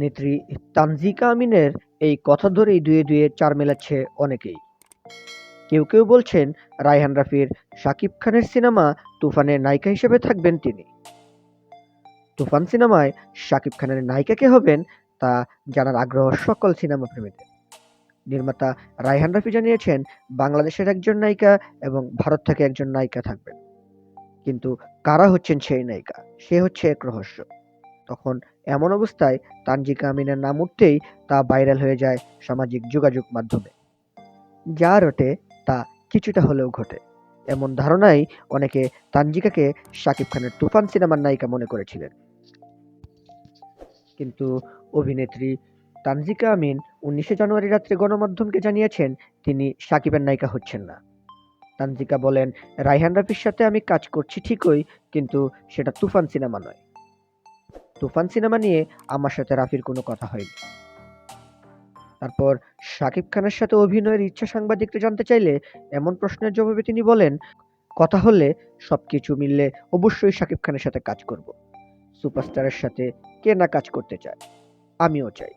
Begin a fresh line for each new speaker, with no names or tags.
নেত্রী তানজিকা আমিনের এই কথা ধরেই দুয়ে দুয়ে চার মেলাচ্ছে অনেকেই। কেউ কেউ বলছেন, রায়হান রাফির শাকিব খানের সিনেমা তুফানের নায়িকা হিসেবে থাকবেন তিনি। তুফান সিনেমায় শাকিব খানের নায়িকা কে হবেন তা জানার আগ্রহ সকল সিনেমা প্রেমীদের নির্মাতা রায়হান রাফি জানিয়েছেন, বাংলাদেশের একজন নায়িকা এবং ভারত থেকে একজন নায়িকা থাকবেন। কিন্তু কারা হচ্ছেন সেই নায়িকা? সে হচ্ছে এক রহস্য। তখন এমন অবস্থায় তানজিকা আমিনের নাম উঠতেই তা ভাইরাল হয়ে যায় সামাজিক যোগাযোগ মাধ্যমে। যা রটে, তা কিছুটা হলেও ঘটে। এমন ধারণাই অনেকে তানজিকাকে শাকিব খানের তুফান সিনেমার নায়িকা মনে করেছিলেন। কিন্তু অভিনেত্রী তানজিকা আমিন উনিশে জানুয়ারি রাত্রে গণমাধ্যমকে জানিয়েছেন, তিনি শাকিবের নায়িকা হচ্ছেন না। তানজিকা বলেন, রায়হান রাফির সাথে আমি কাজ করছি ঠিকই, কিন্তু সেটা তুফান সিনেমা নয়। তুফান সিনেমা নিয়ে আমার সাথে রাফির কোনো কথা হয়নি। তারপর শাকিব খানের সাথে অভিনয়ের ইচ্ছা সাংবাদিকটা জানতে চাইলে এমন প্রশ্নের জবাবে তিনি বলেন, কথা হলে সব কিছু মিললে অবশ্যই শাকিব খানের সাথে কাজ করব। সুপারস্টারের সাথে কে না কাজ করতে চায়, আমিও চাই।